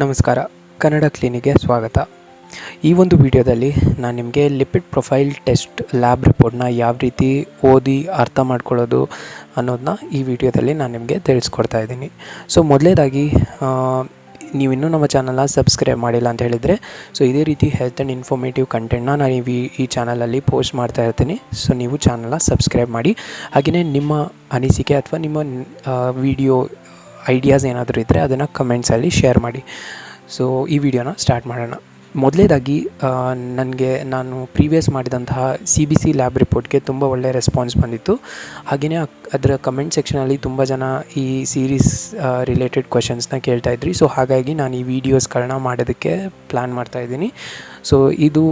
ನಮಸ್ಕಾರ. ಕನ್ನಡ ಕ್ಲಿನಿಕ್ಗೆ ಸ್ವಾಗತ. ಈ ಒಂದು ವಿಡಿಯೋದಲ್ಲಿ ನಾನು ನಿಮಗೆ ಲಿಪಿಡ್ ಪ್ರೊಫೈಲ್ ಟೆಸ್ಟ್ ಲ್ಯಾಬ್ ರಿಪೋರ್ಟ್ನ ಯಾವ ರೀತಿ ಓದಿ ಅರ್ಥ ಮಾಡ್ಕೊಳ್ಳೋದು ಅನ್ನೋದನ್ನ ಈ ವಿಡಿಯೋದಲ್ಲಿ ನಾನು ನಿಮಗೆ ತಿಳಿಸ್ಕೊಡ್ತಾ ಇದ್ದೀನಿ. ಸೊ, ಮೊದಲೇದಾಗಿ ನೀವಿನ್ನೂ ನಮ್ಮ ಚಾನಲ್ನ ಸಬ್ಸ್ಕ್ರೈಬ್ ಮಾಡಿಲ್ಲ ಅಂತ ಹೇಳಿದರೆ, ಸೊ, ಇದೇ ರೀತಿ ಹೆಲ್ತ್ ಆ್ಯಂಡ್ ಇನ್ಫಾರ್ಮೇಟಿವ್ ಕಂಟೆಂಟ್ನ ನಾನು ಈ ಈ ಚಾನಲಲ್ಲಿ ಪೋಸ್ಟ್ ಮಾಡ್ತಾ ಇರ್ತೀನಿ. ಸೊ, ನೀವು ಚಾನಲ್ನ ಸಬ್ಸ್ಕ್ರೈಬ್ ಮಾಡಿ ಹಾಗೆಯೇ ನಿಮ್ಮ ಅನಿಸಿಕೆ ಅಥವಾ ನಿಮ್ಮ ವಿಡಿಯೋ ಐಡಿಯಾಸ್ ಏನಾದರೂ ಇದ್ದರೆ ಅದನ್ನು ಕಮೆಂಟ್ಸಲ್ಲಿ ಶೇರ್ ಮಾಡಿ. ಸೊ ಈ ವಿಡಿಯೋನ ಸ್ಟಾರ್ಟ್ ಮಾಡೋಣ. ಮೊದಲೇದಾಗಿ ನನಗೆ ನಾನು ಪ್ರೀವಿಯಸ್ ಮಾಡಿದಂತಹ ಸಿ ಬಿ ಸಿ ಲ್ಯಾಬ್ ರಿಪೋರ್ಟ್ಗೆ ತುಂಬ ಒಳ್ಳೆಯ ರೆಸ್ಪಾನ್ಸ್ ಬಂದಿತ್ತು. ಹಾಗೆಯೇ ಅದರ ಕಮೆಂಟ್ ಸೆಕ್ಷನಲ್ಲಿ ತುಂಬ ಜನ ಈ ಸೀರೀಸ್ ರಿಲೇಟೆಡ್ ಕ್ವಶನ್ಸ್ನ ಕೇಳ್ತಾ ಇದ್ರಿ. ಸೊ ಹಾಗಾಗಿ ನಾನು ಈ ವಿಡಿಯೋಸ್ಗಳನ್ನ ಮಾಡೋದಕ್ಕೆ ಪ್ಲ್ಯಾನ್ ಮಾಡ್ತಾ ಇದ್ದೀನಿ. ಸೊ ಇದು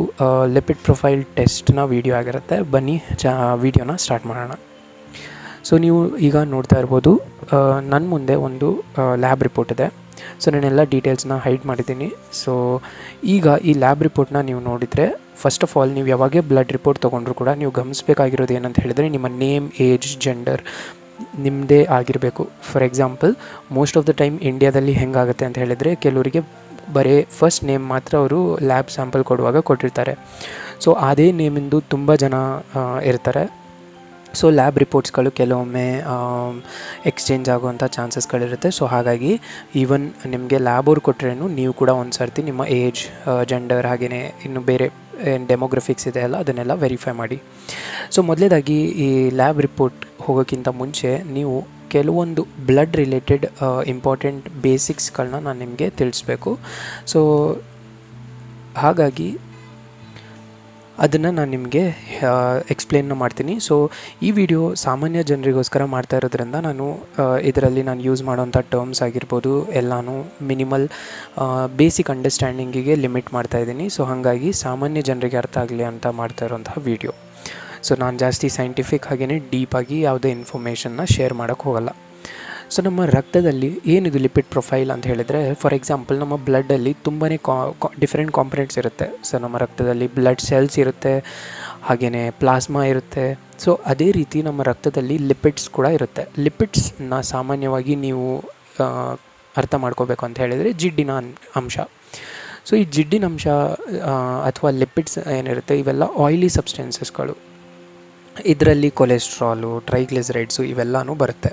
ಲಿಪಿಡ್ ಪ್ರೊಫೈಲ್ ಟೆಸ್ಟ್ನ ವೀಡಿಯೋ ಆಗಿರುತ್ತೆ. ಬನ್ನಿ, ಚ ವೀಡಿಯೋನ ಸ್ಟಾರ್ಟ್ ಮಾಡೋಣ. ಸೊ ನೀವು ಈಗ ನೋಡ್ತಾ ಇರ್ಬೋದು ನನ್ನ ಮುಂದೆ ಒಂದು ಲ್ಯಾಬ್ ರಿಪೋರ್ಟ್ ಇದೆ. ಸೊ ನಾನೆಲ್ಲ ಡೀಟೇಲ್ಸ್ನ ಹೈಡ್ ಮಾಡಿದ್ದೀನಿ. ಸೊ ಈಗ ಈ ಲ್ಯಾಬ್ ರಿಪೋರ್ಟ್ನ ನೀವು ನೋಡಿದರೆ ಫಸ್ಟ್ ಆಫ್ ಆಲ್ ನೀವು ಯಾವಾಗೇ ಬ್ಲಡ್ ರಿಪೋರ್ಟ್ ತೊಗೊಂಡ್ರು ಕೂಡ ನೀವು ಗಮನಿಸಬೇಕಾಗಿರೋದು ಏನಂತ ಹೇಳಿದರೆ, ನಿಮ್ಮ ನೇಮ್ ಏಜ್ ಜೆಂಡರ್ ನಿಮ್ಮದೇ ಆಗಿರಬೇಕು. For example most of the time ಇಂಡಿಯಾದಲ್ಲಿ ಹೆಂಗಾಗುತ್ತೆ ಅಂತ ಹೇಳಿದರೆ, ಕೆಲವರಿಗೆ ಬರೀ ಫಸ್ಟ್ ನೇಮ್ ಮಾತ್ರ ಅವರು ಲ್ಯಾಬ್ ಸ್ಯಾಂಪಲ್ ಕೊಡುವಾಗ ಕೊಟ್ಟಿರ್ತಾರೆ. ಸೊ ಅದೇ ನೇಮಿಂದು ತುಂಬ ಜನ ಇರ್ತಾರೆ. ಸೊ ಲ್ಯಾಬ್ ರಿಪೋರ್ಟ್ಸ್ಗಳು ಕೆಲವೊಮ್ಮೆ ಎಕ್ಸ್ಚೇಂಜ್ ಆಗುವಂಥ ಚಾನ್ಸಸ್ಗಳಿರುತ್ತೆ ಸೊ ಹಾಗಾಗಿ ಈವನ್ ನಿಮಗೆ ಲ್ಯಾಬ್ ಅವ್ರು ಕೊಟ್ಟರೇನು ನೀವು ಕೂಡ ಒಂದು ಸರ್ತಿ ನಿಮ್ಮ ಏಜ್ ಜೆಂಡರ್ ಹಾಗೆಯೇ ಇನ್ನು ಬೇರೆ ಏನು ಡೆಮೋಗ್ರಫಿಕ್ಸ್ ಇದೆ ಅಲ್ಲ, ಅದನ್ನೆಲ್ಲ ವೆರಿಫೈ ಮಾಡಿ. ಸೊ ಮೊದಲೇದಾಗಿ ಈ ಲ್ಯಾಬ್ ರಿಪೋರ್ಟ್ ಹೋಗೋಕ್ಕಿಂತ ಮುಂಚೆ ನೀವು ಕೆಲವೊಂದು ಬ್ಲಡ್ ರಿಲೇಟೆಡ್ ಇಂಪಾರ್ಟೆಂಟ್ ಬೇಸಿಕ್ಸ್ಗಳನ್ನ ನಾನು ನಿಮಗೆ ತಿಳಿಸ್ಬೇಕು. ಸೊ ಹಾಗಾಗಿ ಅದನ್ನು ನಾನು ನಿಮಗೆ ಎಕ್ಸ್ಪ್ಲೇನ್ನ ಮಾಡ್ತೀನಿ. ಸೊ ಈ ವಿಡಿಯೋ ಸಾಮಾನ್ಯ ಜನರಿಗೋಸ್ಕರ ಮಾಡ್ತಾ ಇರೋದ್ರಿಂದ ನಾನು ಇದರಲ್ಲಿ ನಾನು ಯೂಸ್ ಮಾಡೋಂಥ ಟರ್ಮ್ಸ್ ಆಗಿರ್ಬೋದು, ಎಲ್ಲನೂ ಮಿನಿಮಲ್ ಬೇಸಿಕ್ ಅಂಡರ್ಸ್ಟ್ಯಾಂಡಿಂಗಿಗೆ ಲಿಮಿಟ್ ಮಾಡ್ತಾ ಇದ್ದೀನಿ. ಸೊ ಹಾಗಾಗಿ ಸಾಮಾನ್ಯ ಜನರಿಗೆ ಅರ್ಥ ಆಗಲಿ ಅಂತ ಮಾಡ್ತಾ ಇರೋಂತಹ ವಿಡಿಯೋ ಸೊ ನಾನು ಜಾಸ್ತಿ ಸೈಂಟಿಫಿಕ್ ಹಾಗೆಯೇ ಡೀಪಾಗಿ ಯಾವುದೇ ಇನ್ಫಾರ್ಮೇಷನ್ನ ಶೇರ್ ಮಾಡೋಕ್ಕೆ ಹೋಗಲ್ಲ. ಸೊ ನಮ್ಮ ರಕ್ತದಲ್ಲಿ ಏನಿದು ಲಿಪಿಡ್ ಪ್ರೊಫೈಲ್ ಅಂತ ಹೇಳಿದರೆ ಫಾರ್ ಎಕ್ಸಾಂಪಲ್ ನಮ್ಮ ಬ್ಲಡ್ಡಲ್ಲಿ ತುಂಬಾ ಕಾ ಡಿಫ್ರೆಂಟ್ ಕಾಂಪೊನೆಂಟ್ಸ್ ಇರುತ್ತೆ. ಸೊ ನಮ್ಮ ರಕ್ತದಲ್ಲಿ ಬ್ಲಡ್ ಸೆಲ್ಸ್ ಇರುತ್ತೆ ಹಾಗೆಯೇ ಪ್ಲಾಸ್ಮಾ ಇರುತ್ತೆ. ಸೊ ಅದೇ ರೀತಿ ನಮ್ಮ ರಕ್ತದಲ್ಲಿ ಲಿಪಿಡ್ಸ್ ಕೂಡ ಇರುತ್ತೆ. ಲಿಪಿಡ್ಸ್ನ ಸಾಮಾನ್ಯವಾಗಿ ನೀವು ಅರ್ಥ ಮಾಡ್ಕೋಬೇಕು ಅಂತ ಹೇಳಿದರೆ ಜಿಡ್ಡಿನ ಅಂಶ. ಸೊ ಈ ಜಿಡ್ಡಿನ ಅಂಶ ಅಥವಾ ಲಿಪಿಡ್ಸ್ ಏನಿರುತ್ತೆ, ಇವೆಲ್ಲ ಆಯಿಲಿ ಸಬ್ಸ್ಟೆನ್ಸಸ್ಗಳು ಇದರಲ್ಲಿ ಕೊಲೆಸ್ಟ್ರಾಲು ಟ್ರೈಗ್ಲಿಸರೈಡ್ಸು ಇವೆಲ್ಲನೂ ಬರುತ್ತೆ.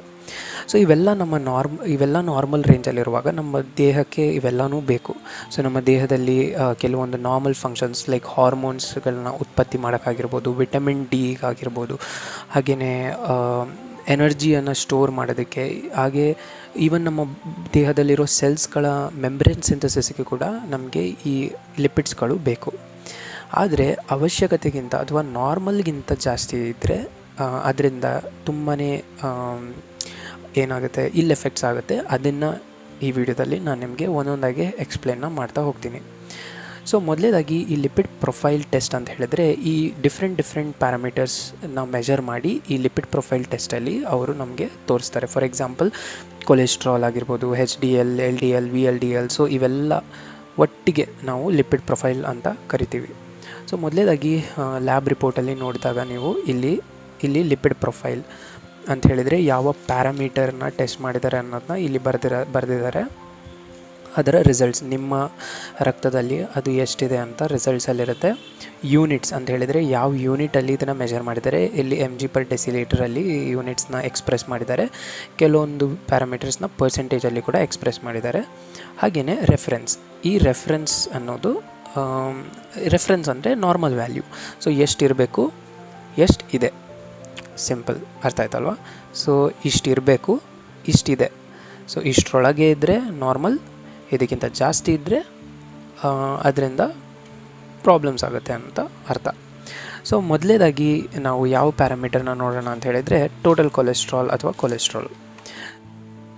ಸೊ ಇವೆಲ್ಲ ನಮ್ಮ ನಾರ್ಮ್ ಇವೆಲ್ಲ ನಾರ್ಮಲ್ ರೇಂಜಲ್ಲಿರುವಾಗ ನಮ್ಮ ದೇಹಕ್ಕೆ ಇವೆಲ್ಲನೂ ಬೇಕು. ಸೊ ನಮ್ಮ ದೇಹದಲ್ಲಿ ಕೆಲವೊಂದು ನಾರ್ಮಲ್ ಫಂಕ್ಷನ್ಸ್ ಲೈಕ್ ಹಾರ್ಮೋನ್ಸ್ಗಳನ್ನ ಉತ್ಪತ್ತಿ ಮಾಡೋಕ್ಕಾಗಿರ್ಬೋದು ವಿಟಮಿನ್ ಡಿಗಾಗಿರ್ಬೋದು ಹಾಗೆಯೇ ಎನರ್ಜಿಯನ್ನು ಸ್ಟೋರ್ ಮಾಡೋದಕ್ಕೆ, ಹಾಗೆ ಈವನ್ ನಮ್ಮ ದೇಹದಲ್ಲಿರೋ ಸೆಲ್ಸ್ಗಳ ಮೆಂಬ್ರೇನ್ ಸಿಂಥಸಿಸ್ಗೆ ಕೂಡ ನಮಗೆ ಈ ಲಿಪಿಡ್ಸ್ಗಳು ಬೇಕು. ಆದರೆ ಅವಶ್ಯಕತೆಗಿಂತ ಅಥವಾ ನಾರ್ಮಲ್ಗಿಂತ ಜಾಸ್ತಿ ಇದ್ದರೆ ಅದರಿಂದ ತುಂಬಾ ಏನಾಗುತ್ತೆ ಇಲ್ಲಿ ಎಫೆಕ್ಟ್ಸ್ ಆಗುತ್ತೆ, ಅದನ್ನು ಈ ವಿಡಿಯೋದಲ್ಲಿ ನಾನು ನಿಮಗೆ ಒಂದೊಂದಾಗಿ ಎಕ್ಸ್ಪ್ಲೇನ್ನ ಮಾಡ್ತಾ ಹೋಗ್ತೀನಿ. ಸೊ ಮೊದಲೇದಾಗಿ ಈ ಲಿಪಿಡ್ ಪ್ರೊಫೈಲ್ ಟೆಸ್ಟ್ ಅಂತ ಹೇಳಿದ್ರೆ, ಈ ಡಿಫ್ರೆಂಟ್ ಡಿಫ್ರೆಂಟ್ ಪ್ಯಾರಾಮೀಟರ್ಸ್ನ ಮೆಜರ್ ಮಾಡಿ ಈ ಲಿಪಿಡ್ ಪ್ರೊಫೈಲ್ ಟೆಸ್ಟಲ್ಲಿ ಅವರು ನಮಗೆ ತೋರಿಸ್ತಾರೆ. ಫಾರ್ ಎಕ್ಸಾಂಪಲ್ ಕೊಲೆಸ್ಟ್ರಾಲ್ ಆಗಿರ್ಬೋದು H D L L D L V L D L so ಇವೆಲ್ಲ ಒಟ್ಟಿಗೆ ನಾವು ಲಿಪಿಡ್ ಪ್ರೊಫೈಲ್ ಅಂತ ಕರಿತೀವಿ. ಸೊ ಮೊದಲೇದಾಗಿ ಲ್ಯಾಬ್ ರಿಪೋರ್ಟಲ್ಲಿ ನೋಡಿದಾಗ ನೀವು ಇಲ್ಲಿ ಇಲ್ಲಿ ಲಿಪಿಡ್ ಪ್ರೊಫೈಲ್ ಅಂತ ಹೇಳಿದರೆ ಯಾವ ಪ್ಯಾರಾಮೀಟರ್ನ ಟೆಸ್ಟ್ ಮಾಡಿದ್ದಾರೆ ಅನ್ನೋದನ್ನ ಇಲ್ಲಿ ಬರೆದಿರ, ಬರೆದಿದ್ದಾರೆ. ಅದರ ರಿಸಲ್ಟ್ಸ್, ನಿಮ್ಮ ರಕ್ತದಲ್ಲಿ ಅದು ಎಷ್ಟಿದೆ ಅಂತ ರಿಸಲ್ಟ್ಸಲ್ಲಿರುತ್ತೆ. ಯೂನಿಟ್ಸ್ ಅಂತ ಹೇಳಿದರೆ ಯಾವ ಯೂನಿಟಲ್ಲಿ ಇದನ್ನು ಮೆಜರ್ ಮಾಡಿದ್ದಾರೆ, ಇಲ್ಲಿ ಎಂ ಜಿ ಪರ್ ಡೆಸಿಲೀಟ್ರಲ್ಲಿ ಯೂನಿಟ್ಸ್ನ ಎಕ್ಸ್ಪ್ರೆಸ್ ಮಾಡಿದ್ದಾರೆ. ಕೆಲವೊಂದು ಪ್ಯಾರಾಮೀಟರ್ಸ್ನ ಪರ್ಸೆಂಟೇಜಲ್ಲಿ ಕೂಡ ಎಕ್ಸ್ಪ್ರೆಸ್ ಮಾಡಿದ್ದಾರೆ. ಹಾಗೆಯೇ ರೆಫರೆನ್ಸ್ ಈ ರೆಫರೆನ್ಸ್ ಅನ್ನೋದು ರೆಫರೆನ್ಸ್ ಅಂದರೆ ನಾರ್ಮಲ್ ವ್ಯಾಲ್ಯೂ ಸೊ ಎಷ್ಟಿರಬೇಕು? ಎಷ್ಟು ಇದೆ ಸಿಂಪಲ್ ಅರ್ಥ ಆಯ್ತಲ್ವ? ಸೊ ಇಷ್ಟು ಇರಬೇಕು, ಇಷ್ಟಿದೆ. ಸೊ ಇಷ್ಟರೊಳಗೆ ಇದ್ದರೆ ನಾರ್ಮಲ್ ಇದಕ್ಕಿಂತ ಜಾಸ್ತಿ ಇದ್ದರೆ ಅದರಿಂದ ಪ್ರಾಬ್ಲಮ್ಸ್ ಆಗುತ್ತೆ ಅಂತ ಅರ್ಥ. ಸೊ ಮೊದಲೇದಾಗಿ ನಾವು ಯಾವ ಪ್ಯಾರಾಮೀಟರ್ನ ನೋಡೋಣ ಅಂತ ಹೇಳಿದರೆ ಟೋಟಲ್ ಕೊಲೆಸ್ಟ್ರಾಲ್ ಅಥವಾ ಕೊಲೆಸ್ಟ್ರಾಲ್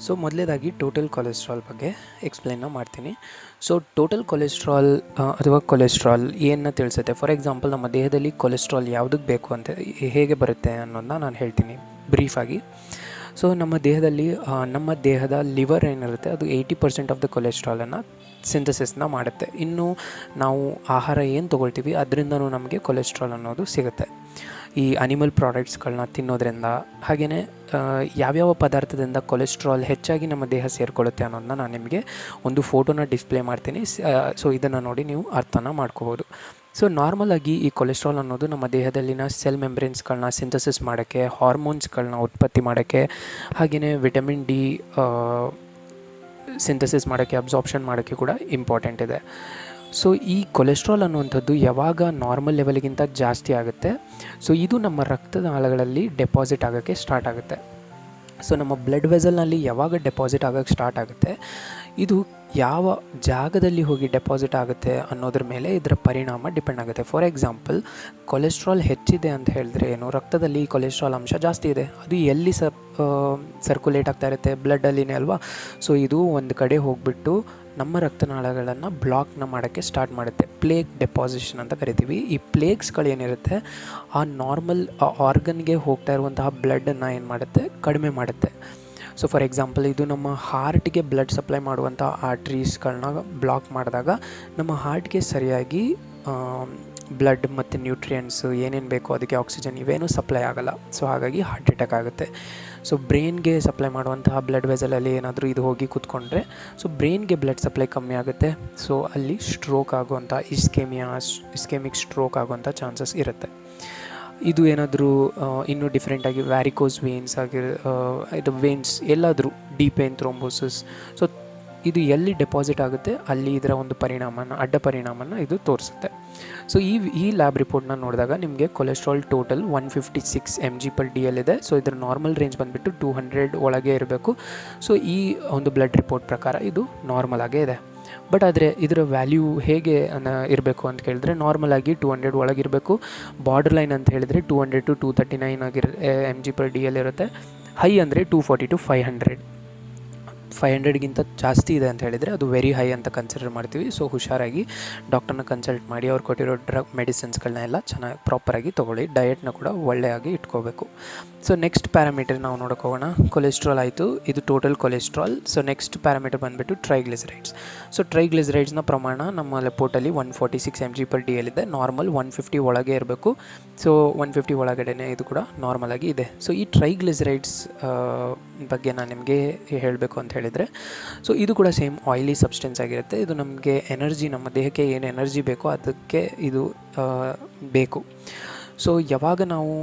ಸೊ ಮೊದಲೇದಾಗಿ ಟೋಟಲ್ ಕೊಲೆಸ್ಟ್ರಾಲ್ ಬಗ್ಗೆ ಎಕ್ಸ್ಪ್ಲೈನ್ನ ಮಾಡ್ತೀನಿ. ಸೊ ಟೋಟಲ್ ಕೊಲೆಸ್ಟ್ರಾಲ್ ಅಥವಾ ಕೊಲೆಸ್ಟ್ರಾಲ್ ಏನನ್ನ ತಿಳಿಸುತ್ತೆ? ಫಾರ್ ಎಕ್ಸಾಂಪಲ್ ನಮ್ಮ ದೇಹದಲ್ಲಿ ಕೊಲೆಸ್ಟ್ರಾಲ್ ಯಾವುದಕ್ಕೆ ಬೇಕು ಅಂತ ಹೇಗೆ ಬರುತ್ತೆ ಅನ್ನೋದನ್ನ ನಾನು ಹೇಳ್ತೀನಿ ಬ್ರೀಫಾಗಿ ಸೊ ನಮ್ಮ ದೇಹದಲ್ಲಿ ನಮ್ಮ ದೇಹದ ಲಿವರ್ ಏನಿರುತ್ತೆ, ಅದು ಏಯ್ಟಿ ಪರ್ಸೆಂಟ್ ಆಫ್ ದ ಕೊಲೆಸ್ಟ್ರಾಲನ್ನು ಸಿಂಥಸಿಸ್ನ ಮಾಡುತ್ತೆ. ಇನ್ನು ನಾವು ಆಹಾರ ಏನು ತೊಗೊಳ್ತೀವಿ, ಅದರಿಂದನೂ ನಮಗೆ ಕೊಲೆಸ್ಟ್ರಾಲ್ ಅನ್ನೋದು ಸಿಗುತ್ತೆ. ಈ ಅನಿಮಲ್ ಪ್ರಾಡಕ್ಟ್ಸ್ಗಳನ್ನ ತಿನ್ನೋದ್ರಿಂದ ಹಾಗೆಯೇ ಯಾವ್ಯಾವ ಪದಾರ್ಥದಿಂದ ಕೊಲೆಸ್ಟ್ರಾಲ್ ಹೆಚ್ಚಾಗಿ ನಮ್ಮ ದೇಹ ಸೇರಿಕೊಳ್ಳುತ್ತೆ ಅನ್ನೋದನ್ನ ನಾನು ನಿಮಗೆ ಒಂದು ಫೋಟೋನ ಡಿಸ್ಪ್ಲೇ ಮಾಡ್ತೀನಿ. ಸೊ ಇದನ್ನು ನೋಡಿ ನೀವು ಅರ್ಥನ ಮಾಡ್ಕೋಬೋದು. ಸೊ ನಾರ್ಮಲಾಗಿ ಈ ಕೊಲೆಸ್ಟ್ರಾಲ್ ಅನ್ನೋದು ನಮ್ಮ ದೇಹದಲ್ಲಿನ ಸೆಲ್ ಮೆಂಬ್ರೇನ್ಸ್ಗಳನ್ನ ಸಿಂಥಸಿಸ್ ಮಾಡೋಕ್ಕೆ ಹಾರ್ಮೋನ್ಸ್ಗಳನ್ನ ಉತ್ಪತ್ತಿ ಮಾಡೋಕ್ಕೆ ಹಾಗೆಯೇ ವಿಟಮಿನ್ ಡಿ ಸಿಂಥಸಿಸ್ ಮಾಡೋಕ್ಕೆ ಅಬ್ಸಾರ್ಪ್ಷನ್ ಮಾಡೋಕ್ಕೆ ಕೂಡ ಇಂಪಾರ್ಟೆಂಟ್ ಇದೆ. ಸೊ ಈ ಕೊಲೆಸ್ಟ್ರಾಲ್ ಅನ್ನುವಂಥದ್ದು ಯಾವಾಗ ನಾರ್ಮಲ್ ಲೆವೆಲ್ಗಿಂತ ಜಾಸ್ತಿ ಆಗುತ್ತೆ? ಸೊ ಇದು ನಮ್ಮ ರಕ್ತದ ಆಳಗಳಲ್ಲಿ ಡೆಪಾಸಿಟ್ ಆಗೋಕ್ಕೆ ಸ್ಟಾರ್ಟ್ ಆಗುತ್ತೆ. ಸೊ ನಮ್ಮ ಬ್ಲಡ್ ವೆಸಲ್ನಲ್ಲಿ ಯಾವಾಗ ಡೆಪಾಸಿಟ್ ಆಗೋಕ್ಕೆ ಸ್ಟಾರ್ಟ್ ಆಗುತ್ತೆ? ಇದು ಯಾವ ಜಾಗದಲ್ಲಿ ಹೋಗಿ ಡೆಪಾಸಿಟ್ ಆಗುತ್ತೆ ಅನ್ನೋದ್ರ ಮೇಲೆ ಇದರ ಪರಿಣಾಮ ಡಿಪೆಂಡ್ ಆಗುತ್ತೆ. ಫಾರ್ ಎಕ್ಸಾಂಪಲ್ ಕೊಲೆಸ್ಟ್ರಾಲ್ ಹೆಚ್ಚಿದೆ ಅಂತ ಹೇಳಿದ್ರೆ ಏನು? ರಕ್ತದಲ್ಲಿ ಕೊಲೆಸ್ಟ್ರಾಲ್ ಅಂಶ ಜಾಸ್ತಿ ಇದೆ. ಅದು ಎಲ್ಲಿ ಸರ್ಕ್ಯುಲೇಟ್ ಆಗ್ತಾ ಇರುತ್ತೆ? ಬ್ಲಡ್ಡಲ್ಲಿನೇ ಅಲ್ವಾ? ಸೊ ಇದು ಒಂದು ಕಡೆ ಹೋಗಿಬಿಟ್ಟು ನಮ್ಮ ರಕ್ತನಾಳಗಳನ್ನು ಬ್ಲಾಕ್ನ ಮಾಡೋಕ್ಕೆ ಸ್ಟಾರ್ಟ್ ಮಾಡುತ್ತೆ. ಪ್ಲೇಗ್ ಡೆಪಾಸಿಷನ್ ಅಂತ ಕರಿತೀವಿ. ಈ ಪ್ಲೇಗ್ಸ್ಗಳೇನಿರುತ್ತೆ ಆ ನಾರ್ಮಲ್ ಆರ್ಗನ್ಗೆ ಹೋಗ್ತಾ ಇರುವಂತಹ ಬ್ಲಡ್ಡನ್ನು ಏನು ಮಾಡುತ್ತೆ, ಕಡಿಮೆ ಮಾಡುತ್ತೆ. ಸೊ ಫಾರ್ ಎಕ್ಸಾಂಪಲ್ ಇದು ನಮ್ಮ ಹಾರ್ಟ್ಗೆ ಬ್ಲಡ್ ಸಪ್ಲೈ ಮಾಡುವಂಥ ಆರ್ಟ್ರೀಸ್ಗಳನ್ನ ಬ್ಲಾಕ್ ಮಾಡಿದಾಗ, ನಮ್ಮ ಹಾರ್ಟ್ಗೆ ಸರಿಯಾಗಿ ಬ್ಲಡ್ ಮತ್ತು ನ್ಯೂಟ್ರಿಯೆಂಟ್ಸು ಏನೇನು ಬೇಕೋ ಅದಕ್ಕೆ ಆಕ್ಸಿಜನ್ ಇವೇನೂ ಸಪ್ಲೈ ಆಗೋಲ್ಲ. ಸೊ ಹಾಗಾಗಿ ಹಾರ್ಟ್ ಅಟ್ಯಾಕ್ ಆಗುತ್ತೆ. ಸೊ ಬ್ರೈನ್ಗೆ ಸಪ್ಲೈ ಮಾಡುವಂತಹ ಬ್ಲಡ್ ವೆಸಲಲ್ಲಿ ಏನಾದರೂ ಇದು ಹೋಗಿ ಕೂತ್ಕೊಂಡ್ರೆ ಸೊ ಬ್ರೈನ್ಗೆ ಬ್ಲಡ್ ಸಪ್ಲೈ ಕಮ್ಮಿ ಆಗುತ್ತೆ. ಸೊ ಅಲ್ಲಿ ಸ್ಟ್ರೋಕ್ ಆಗುವಂಥ ಇಸ್ಕೆಮಿಯಾ ಇಸ್ಕೆಮಿಕ್ ಸ್ಟ್ರೋಕ್ ಆಗುವಂಥ ಚಾನ್ಸಸ್ ಇರುತ್ತೆ. ಇದು ಏನಾದರೂ ಇನ್ನೂ ಡಿಫ್ರೆಂಟಾಗಿ ವ್ಯಾರಿಕೋಸ್ ವೇನ್ಸ್ ಆಗಿರೋ ಇದು ವೇನ್ಸ್ ಎಲ್ಲಾದರೂ ಡೀಪ್ ಏನ್ ಥ್ರೋಂಬೋಸಿಸ್ ಸೊ ಇದು ಎಲ್ಲಿ ಡೆಪಾಸಿಟ್ ಆಗುತ್ತೆ, ಅಲ್ಲಿ ಇದರ ಒಂದು ಪರಿಣಾಮನ, ಅಡ್ಡ ಪರಿಣಾಮನ ಇದು ತೋರಿಸುತ್ತೆ. ಸೊ ಈ ಈ ಲ್ಯಾಬ್ ರಿಪೋರ್ಟ್ನ ನೋಡಿದಾಗ ನಿಮಗೆ cholesterol total one fifty six M G per D L ಇದೆ. ಸೊ ಇದರ ನಾರ್ಮಲ್ ರೇಂಜ್ ಬಂದುಬಿಟ್ಟು ಟೂ ಹಂಡ್ರೆಡ್ ಒಳಗೆ ಇರಬೇಕು. ಸೊ ಈ ಒಂದು ಬ್ಲಡ್ ರಿಪೋರ್ಟ್ ಪ್ರಕಾರ ಇದು ನಾರ್ಮಲ್ ಆಗೇ ಇದೆ. ಬಟ್ ಆದರೆ ಇದರ ವ್ಯಾಲ್ಯೂ ಹೇಗೆ ಇರಬೇಕು ಅಂತ ಕೇಳಿದ್ರೆ ನಾರ್ಮಲ್ ಆಗಿ ಟೂ ಹಂಡ್ರೆಡ್ ಒಳಗಿರಬೇಕು ಬಾರ್ಡರ್ ಲೈನ್ ಅಂತ ಹೇಳಿದರೆ two hundred to two thirty nine ಆಗಿರ M G per D L ಇರುತ್ತೆ. ಹೈ ಅಂದರೆ two forty to five hundred five ಹಂಡ್ರೆಡ್ಗಿಂತ ಜಾಸ್ತಿ ಇದೆ ಅಂತ ಹೇಳಿದರೆ ಅದು ವೆರಿ ಹೈ ಅಂತ ಕನ್ಸಿಡರ್ ಮಾಡ್ತೀವಿ. ಸೊ ಹುಷಾರಾಗಿ ಡಾಕ್ಟರ್ನ ಕನ್ಸಲ್ಟ್ ಮಾಡಿ, ಅವ್ರು ಕೊಟ್ಟಿರೋ ಡ್ರಗ್ ಮೆಡಿಸಿನ್ಸ್ಗಳನ್ನ ಎಲ್ಲ ಚೆನ್ನಾಗಿ ಪ್ರಾಪರಾಗಿ ತೊಗೊಳ್ಳಿ. ಡಯೆಟ್ನ ಕೂಡ ಒಳ್ಳೆಯಾಗಿ ಇಟ್ಕೋಬೇಕು. ಸೊ ನೆಕ್ಸ್ಟ್ ಪ್ಯಾರಾಮೀಟರ್ ನಾವು ನೋಡೋಕೆ ಹೋಗೋಣ. ಕೊಲೆಸ್ಟ್ರಾಲ್ ಆಯಿತು. ಇದು total cholesterol so next parameter ಬಂದುಬಿಟ್ಟು ಟ್ರೈಗ್ಲಿಸರೈಡ್ಸ್ ಸೊ ಟ್ರೈಗ್ಲಿಸರೈಡ್ಸ್ನ ಪ್ರಮಾಣ ನಮ್ಮ ಲೆಪೋಟಲ್ಲಿ one forty six M G per D normal one fifty ಒಳಗೆ ಇರಬೇಕು. ಸೊ ಒನ್ ಫಿಫ್ಟಿ ಒಳಗಡೆನೇ ಇದು ಕೂಡ ನಾರ್ಮಲಾಗಿ ಇದೆ. ಸೊ ಈ ಟ್ರೈಗ್ಲಿಸರೈಡ್ಸ್ ಬಗ್ಗೆ ನಾನು ನಿಮಗೆ ಹೇಳಬೇಕು ಅಂತ ಹೇಳಿದರೆ ಸೊ ಇದು ಕೂಡ ಸೇಮ್ ಆಯಿಲಿ ಸಬ್ಸ್ಟೆನ್ಸ್ ಆಗಿರುತ್ತೆ. ಇದು ನಮಗೆ ಎನರ್ಜಿ ನಮ್ಮ ದೇಹಕ್ಕೆ ಏನು ಎನರ್ಜಿ ಬೇಕೋ ಅದಕ್ಕೆ ಇದು ಬೇಕು. ಸೊ ಯಾವಾಗ ನಾವು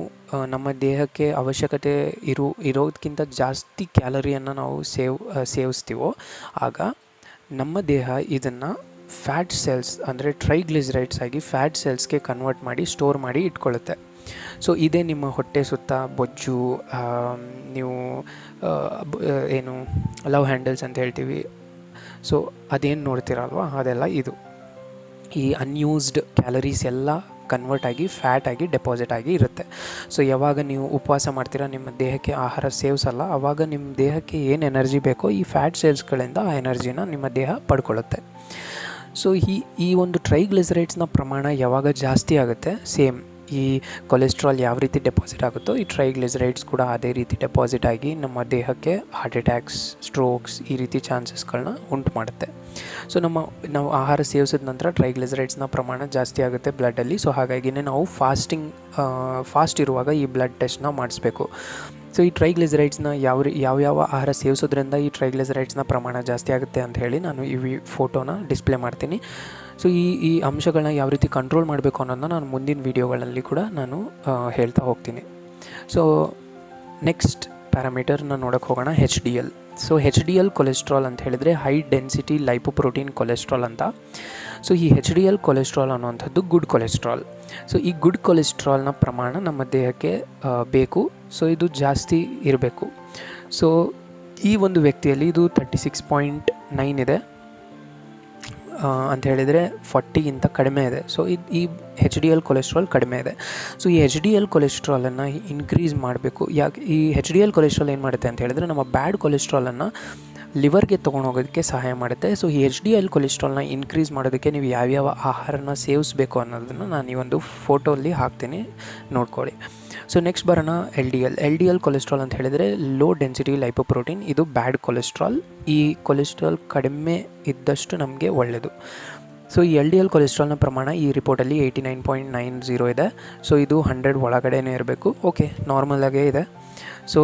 ನಮ್ಮ ದೇಹಕ್ಕೆ ಅವಶ್ಯಕತೆ ಇರು ಇರೋದಕ್ಕಿಂತ ಜಾಸ್ತಿ ಕ್ಯಾಲರಿಯನ್ನು ನಾವು ಸೇವ್ ಸೇವಿಸ್ತೀವೋ, ಆಗ ನಮ್ಮ ದೇಹ ಇದನ್ನು ಫ್ಯಾಟ್ ಸೆಲ್ಸ್ ಅಂದರೆ ಟ್ರೈಗ್ಲಿಸರೈಡ್ಸ್ ಆಗಿ ಫ್ಯಾಟ್ ಸೆಲ್ಸ್ಗೆ ಕನ್ವರ್ಟ್ ಮಾಡಿ ಸ್ಟೋರ್ ಮಾಡಿ ಇಟ್ಕೊಳ್ಳುತ್ತೆ. ಸೊ ಇದೇ ನಿಮ್ಮ ಹೊಟ್ಟೆ ಸುತ್ತ ಬೊಜ್ಜು ನೀವು ಏನು ಲವ್ ಹ್ಯಾಂಡಲ್ಸ್ ಅಂತ ಹೇಳ್ತೀವಿ. ಸೊ ಅದೇನು ನೋಡ್ತೀರಲ್ವ ಅದೆಲ್ಲ ಇದು. ಈ ಅನ್ಯೂಸ್ಡ್ ಕ್ಯಾಲರೀಸ್ ಎಲ್ಲ ಕನ್ವರ್ಟ್ ಆಗಿ ಫ್ಯಾಟ್ ಆಗಿ ಡೆಪಾಸಿಟ್ ಆಗಿ ಇರುತ್ತೆ. ಸೊ ಯಾವಾಗ ನೀವು ಉಪವಾಸ ಮಾಡ್ತೀರಾ, ನಿಮ್ಮ ದೇಹಕ್ಕೆ ಆಹಾರ ಸೇವಿಸಲ್ಲ ಆವಾಗ ನಿಮ್ಮ ದೇಹಕ್ಕೆ ಏನು ಎನರ್ಜಿ ಬೇಕೋ, ಈ ಫ್ಯಾಟ್ ಸೇಲ್ಸ್ಗಳಿಂದ ಆ ಎನರ್ಜಿನ ನಿಮ್ಮ ದೇಹ ಪಡ್ಕೊಳ್ಳುತ್ತೆ. ಸೊ ಈ ಈ ಒಂದು ಟ್ರೈಗ್ಲಿಸರೈಡ್ಸ್ನ ಪ್ರಮಾಣ ಯಾವಾಗ ಜಾಸ್ತಿ ಆಗುತ್ತೆ? ಸೇಮ್ ಈ ಕೊಲೆಸ್ಟ್ರಾಲ್ ಯಾವ ರೀತಿ ಡೆಪಾಸಿಟ್ ಆಗುತ್ತೋ ಈ ಟ್ರೈಗ್ಲಿಸರೈಡ್ಸ್ ಕೂಡ ಅದೇ ರೀತಿ ಡೆಪಾಸಿಟ್ ಆಗಿ ನಮ್ಮ ದೇಹಕ್ಕೆ ಹಾರ್ಟ್ ಅಟ್ಯಾಕ್ಸ್ ಸ್ಟ್ರೋಕ್ಸ್ ಈ ರೀತಿ ಚಾನ್ಸಸ್ಗಳನ್ನ ಉಂಟು ಮಾಡುತ್ತೆ. ಸೊ ನಮ್ಮ, ನಾವು ಆಹಾರ ಸೇವಿಸಿದ ನಂತರ ಟ್ರೈಗ್ಲಿಸರೈಡ್ಸ್ನ ಪ್ರಮಾಣ ಜಾಸ್ತಿ ಆಗುತ್ತೆ ಬ್ಲಡ್ಡಲ್ಲಿ ಸೊ ಹಾಗಾಗಿನೇ ನಾವು ಫಾಸ್ಟಿಂಗ್ ಫಾಸ್ಟ್ ಇರುವಾಗ ಈ ಬ್ಲಡ್ ಟೆಸ್ಟ್ನ ಮಾಡಿಸ್ಬೇಕು. ಸೊ ಈ ಟ್ರೈಗ್ಲಿಸರೈಡ್ಸ್ನ ಯಾವ ಯಾವ ಯಾವ ಆಹಾರ ಸೇವಿಸೋದ್ರಿಂದ ಈ ಟ್ರೈಗ್ಲಿಸರೈಡ್ಸ್ನ ಪ್ರಮಾಣ ಜಾಸ್ತಿ ಆಗುತ್ತೆ ಅಂತ ಹೇಳಿ ನಾನು ಈ ಫೋಟೋನ ಡಿಸ್ಪ್ಲೇ ಮಾಡ್ತೀನಿ. ಸೊ ಈ ಈ ಅಂಶಗಳನ್ನ ಯಾವ ರೀತಿ ಕಂಟ್ರೋಲ್ ಮಾಡಬೇಕು ಅನ್ನೋದನ್ನ ನಾನು ಮುಂದಿನ ವೀಡಿಯೋಗಳಲ್ಲಿ ಕೂಡ ನಾನು ಹೇಳ್ತಾ ಹೋಗ್ತೀನಿ. ಸೊ ನೆಕ್ಸ್ಟ್ ಪ್ಯಾರಾಮೀಟರ್ನ ನೋಡೋಕೆ ಹೋಗೋಣ H D L so H D L cholesterol ಅಂತ ಹೇಳಿದರೆ ಹೈ ಡೆನ್ಸಿಟಿ ಲೈಪೋಪ್ರೋಟೀನ್ ಕೊಲೆಸ್ಟ್ರಾಲ್ ಅಂತ. ಸೊ ಈ ಹೆಚ್ ಡಿ ಎಲ್ ಕೊಲೆಸ್ಟ್ರಾಲ್ ಅನ್ನುವಂಥದ್ದು ಗುಡ್ ಕೊಲೆಸ್ಟ್ರಾಲ್ ಸೊ ಈ ಗುಡ್ ಕೊಲೆಸ್ಟ್ರಾಲ್ನ ಪ್ರಮಾಣ ನಮ್ಮ ದೇಹಕ್ಕೆ ಬೇಕು. ಸೊ ಇದು ಜಾಸ್ತಿ ಇರಬೇಕು. ಸೊ ಈ ಒಂದು ವ್ಯಕ್ತಿಯಲ್ಲಿ ಇದು ತರ್ಟಿ ಸಿಕ್ಸ್ ಪಾಯಿಂಟ್ ನೈನ್ ಇದೆ. ಅಂತ ಹೇಳಿದರೆ ಫಾರ್ಟಿಗಿಂತ ಕಡಿಮೆ ಇದೆ. ಸೊ ಇದು ಈ ಹೆಚ್ ಡಿ ಎಲ್ ಕೊಲೆಸ್ಟ್ರಾಲ್ ಕಡಿಮೆ ಇದೆ. ಸೊ ಈ ಹೆಚ್ ಡಿ ಎಲ್ ಕೊಲೆಸ್ಟ್ರಾಲನ್ನು ಇನ್ಕ್ರೀಸ್ ಮಾಡಬೇಕು. ಯಾಕೆ, ಈ ಹೆಚ್ ಡಿ ಎಲ್ ಕೊಲೆಸ್ಟ್ರಾಲ್ ಏನು ಮಾಡುತ್ತೆ ಅಂತ ಹೇಳಿದರೆ ನಮ್ಮ ಬ್ಯಾಡ್ ಕೊಲೆಸ್ಟ್ರಾಲನ್ನು ಲಿವರ್ಗೆ ಹೋಗೋದಕ್ಕೆ ಸಹಾಯ ಮಾಡುತ್ತೆ. ಸೊ ಈ ಎಚ್ ಡಿ ಎಲ್ ಕೊಲೆಸ್ಟ್ರಾಲ್ನ ಇನ್ಕ್ರೀಸ್ ಮಾಡೋದಕ್ಕೆ ನೀವು ಯಾವ್ಯಾವ ಆಹಾರನ ಸೇವಿಸಬೇಕು ಅನ್ನೋದನ್ನು ನಾನು ಈ ಒಂದು ಫೋಟೋಲ್ಲಿ ಹಾಕ್ತೀನಿ. ನೋಡ್ಕೊಳ್ಳಿ. ಸೊ ನೆಕ್ಸ್ಟ್ ಬರೋಣ L D L L D L cholesterol ಅಂತ ಹೇಳಿದರೆ ಲೋ ಡೆನ್ಸಿಟಿ ಲೈಪೋಪ್ರೋಟೀನ್ ಇದು ಬ್ಯಾಡ್ ಕೊಲೆಸ್ಟ್ರಾಲ್ ಈ ಕೊಲೆಸ್ಟ್ರಾಲ್ ಕಡಿಮೆ ಇದ್ದಷ್ಟು ನಮಗೆ ಒಳ್ಳೆಯದು ಸೊ ಈ ಎಲ್ ಡಿ ಎಲ್ ಕೊಲೆಸ್ಟ್ರಾಲ್ನ ಪ್ರಮಾಣ ಈ ರಿಪೋರ್ಟಲ್ಲಿ eighty nine point nine zero ಇದೆ. ಸೊ ಇದು ಹಂಡ್ರೆಡ್ ಒಳಗಡೆನೇ ಇರಬೇಕು. ಓಕೆ ನಾರ್ಮಲಾಗೇ ಇದೆ. ಸೊ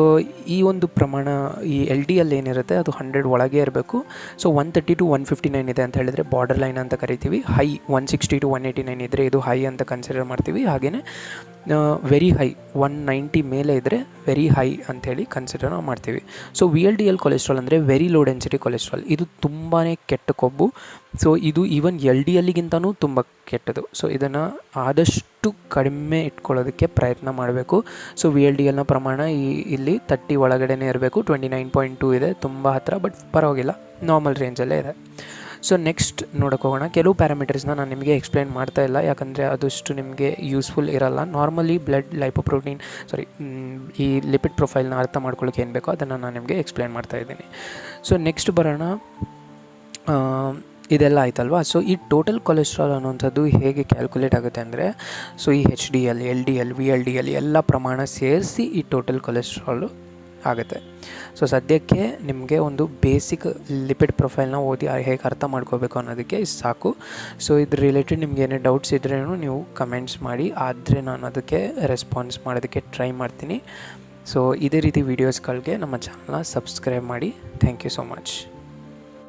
ಈ ಒಂದು ಪ್ರಮಾಣ ಈ ಎಲ್ ಡಿ ಎಲ್ ಏನಿರುತ್ತೆ ಅದು ಹಂಡ್ರೆಡ್ ಒಳಗೆ ಇರಬೇಕು. So one thirty to one fifty nine ಇದೆ ಅಂತ ಹೇಳಿದರೆ ಬಾರ್ಡರ್ ಲೈನ್ ಅಂತ ಕರಿತೀವಿ. High one sixty to one eighty nine ಇದ್ದರೆ ಇದು ಹೈ ಅಂತ ಕನ್ಸಿಡರ್ ಮಾಡ್ತೀವಿ. ಹಾಗೆಯೇ ವೆರಿ ಹೈ ಒನ್ ನೈಂಟಿ ಮೇಲೆ ಇದ್ದರೆ ವೆರಿ ಹೈ ಅಂಥೇಳಿ ಕನ್ಸಿಡರ್ ಮಾಡ್ತೀವಿ. So V L D L cholesterol ಅಂದರೆ ವೆರಿ ಲೋ ಡೆನ್ಸಿಟಿ ಕೊಲೆಸ್ಟ್ರಾಲ್ ಇದು ತುಂಬಾ ಕೆಟ್ಟ ಕೊಬ್ಬು. ಸೊ ಇದು ಈವನ್ ಎಲ್ ಡಿ ಎಲ್ಗಿಂತನೂ ತುಂಬ ಕೆಟ್ಟದು. ಸೊ ಇದನ್ನು ಆದಷ್ಟು ಕಡಿಮೆ ಇಟ್ಕೊಳ್ಳೋದಕ್ಕೆ ಪ್ರಯತ್ನ ಮಾಡಬೇಕು. ಸೊ ವಿ ಎಲ್ ಡಿ ಎಲ್ನ ಪ್ರಮಾಣ ಈ, ಇಲ್ಲಿ ತರ್ಟಿ ಒಳಗಡೆನೇ ಇರಬೇಕು. ಟ್ವೆಂಟಿ ನೈನ್ ಪಾಯಿಂಟ್ ಟೂ ಇದೆ, ತುಂಬ ಹತ್ತಿರ ಬಟ್ ಪರವಾಗಿಲ್ಲ. ನಾರ್ಮಲ್ ರೇಂಜಲ್ಲೇ ಇದೆ. ಸೊ ನೆಕ್ಸ್ಟ್ ನೋಡೋಕೆ ಹೋಗೋಣ. ಕೆಲವು ಪ್ಯಾರಾಮೀಟರ್ಸ್ನ ನಾನು ನಿಮಗೆ ಎಕ್ಸ್ಪ್ಲೈನ್ ಮಾಡ್ತಾ ಇಲ್ಲ. ಯಾಕಂದರೆ ಅದಷ್ಟು ನಿಮಗೆ ಯೂಸ್ಫುಲ್ ಇರಲ್ಲ. ನಾರ್ಮಲಿ ಬ್ಲಡ್ ಲೈಪೋಪ್ರೋಟೀನ್ ಸಾರಿ ಈ ಲಿಪಿಡ್ ಪ್ರೊಫೈಲ್ನ ಅರ್ಥ ಮಾಡ್ಕೊಳ್ಳೋಕೆ ಏನು ಬೇಕೋ ಅದನ್ನು ನಾನು ನಿಮಗೆ ಎಕ್ಸ್ಪ್ಲೈನ್ ಮಾಡ್ತಾ ಇದ್ದೀನಿ. ಸೊ ನೆಕ್ಸ್ಟ್ ಬರೋಣ. ಇದೆಲ್ಲ ಆಯ್ತಲ್ವಾ? ಸೊ ಈ ಟೋಟಲ್ ಕೊಲೆಸ್ಟ್ರಾಲ್ ಅನ್ನೋಂಥದ್ದು ಹೇಗೆ ಕ್ಯಾಲ್ಕುಲೇಟ್ ಆಗುತ್ತೆ ಅಂದರೆ ಸೊ ಈ H D L L D L V L D L ಎಲ್ಲ ಪ್ರಮಾಣ ಸೇರಿಸಿ ಈ ಟೋಟಲ್ ಕೊಲೆಸ್ಟ್ರಾಲು ಆಗುತ್ತೆ. ಸೊ ಸದ್ಯಕ್ಕೆ ನಿಮಗೆ ಒಂದು ಬೇಸಿಕ್ ಲಿಪಿಡ್ ಪ್ರೊಫೈಲ್ನ ಓದಿ ಹೇಗೆ ಅರ್ಥ ಮಾಡ್ಕೋಬೇಕು ಅನ್ನೋದಕ್ಕೆ ಸಾಕು. ಸೊ ಇದ್ರ ರಿಲೇಟೆಡ್ ನಿಮ್ಗೆ ಏನೇ ಡೌಟ್ಸ್ ಇದ್ರೇನು ನೀವು ಕಮೆಂಟ್ಸ್ ಮಾಡಿ, ಆದರೆ ನಾನು ಅದಕ್ಕೆ ರೆಸ್ಪಾನ್ಸ್ ಮಾಡೋದಕ್ಕೆ ಟ್ರೈ ಮಾಡ್ತೀನಿ. ಸೊ ಇದೇ ರೀತಿ ವೀಡಿಯೋಸ್ಗಳಿಗೆ ನಮ್ಮ ಚಾನಲ್ನ ಸಬ್ಸ್ಕ್ರೈಬ್ ಮಾಡಿ. Thank you so much